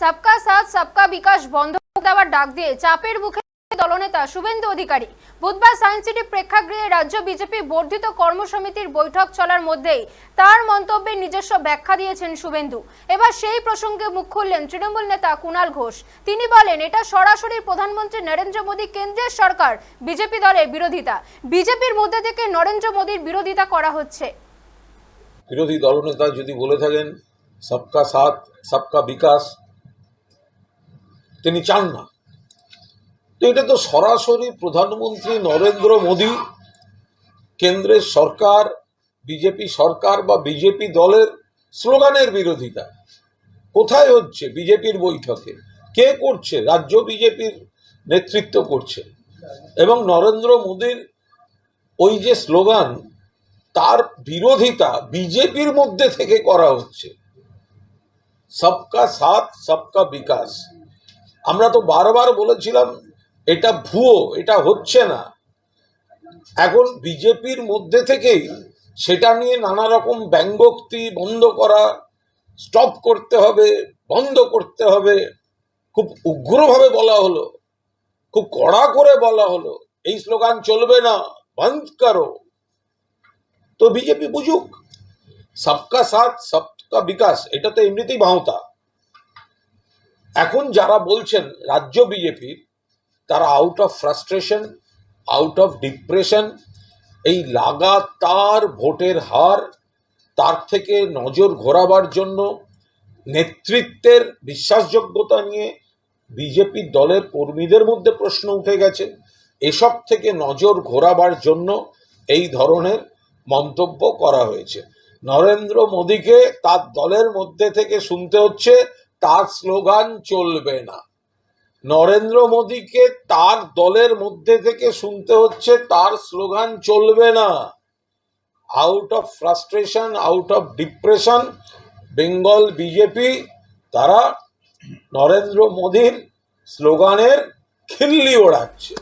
সবকা সাথ, সবকা বিকাশ বন্ধ দেওয়ার ডাক দিয়ে চাপের মুখে দলনেতা শুভেন্দু অধিকারী। বুধবার সায়েন্স সিটি প্রেক্ষাগৃহে রাজ্য বিজেপি বর্ধিত কর্মসমিতির বৈঠক চলার মধ্যেই তার মন্তব্যের নিজস্ব ব্যাখ্যা দিয়েছেন শুভেন্দু। এবার সেই প্রসঙ্গে মুখ খুললেন তৃণমূল নেতা কুণাল ঘোষ। তিনি বলেন, এটা সরাসরি প্রধানমন্ত্রী নরেন্দ্র মোদী, কেন্দ্রের সরকার, বিজেপি দলের বিরোধিতা। বিজেপির মধ্যে থেকে নরেন্দ্র মোদীর বিরোধিতা করা হচ্ছে। বিরোধী দলনেতা যদি বলে থাকেন, সবকা সাথ, সবকা বিকাশ তিনি চান না। তো এটা তো সরাসরি প্রধানমন্ত্রী নরেন্দ্র মোদী, কেন্দ্রের সরকার, বিজেপি সরকার বা বিজেপি দলের স্লোগানের বিরোধিতা। কোথায় হচ্ছে বিজেপির বৈঠকে? কে করছে? রাজ্য বিজেপির নেতৃত্ব করছে। এবং নরেন্দ্র মোদীর ওই যে স্লোগান, তার বিরোধিতা বিজেপির মধ্যে থেকে করা হচ্ছে। সবকা সাথ, সবকা বিকাশ। আমরা তো বারবার বলেছিলাম, এটা ভুয়ো, এটা হচ্ছে না। এখন বিজেপির মধ্যে থেকেই সেটা নিয়ে নানা রকম ব্যঙ্গোক্তি বন্ধ করা স্টপ করতে হবে, বন্ধ করতে হবে, খুব উগ্রভাবে বলা হলো, খুব কড়া করে বলা হলো, এই স্লোগান চলবে না, বন্ধ করো। তো বিজেপি বুঝুক, সবকা সাথ, সবকা বিকাশ, এটা তো এমনিতেই ভাঁওতা। এখন যারা বলছেন রাজ্য বিজেপির তারা out of frustration out of depression এই লাগাতার ভোটের হার, তার থেকে নজর ঘোরাবার জন্য নেতৃত্বের বিশ্বাসযোগ্যতা নিয়ে বিজেপি দলের কর্মীদের মধ্যে প্রশ্ন উঠে গেছে। এসব থেকে নজর ঘোরাবার জন্য এই ধরনের মন্তব্য করা হয়েছে। নরেন্দ্র মোদীকে তার দলের মধ্যে থেকে শুনতে হচ্ছে তার স্লোগান চলবে না। নরেন্দ্র মোদীকে তার দলের মধ্যে থেকে শুনতে হচ্ছে, তার স্লোগান চলবে না। Out of frustration out of depression Bengal BJP তারা নরেন্দ্র মোদীর স্লোগানের খিল্লি ওড়াচ্ছে।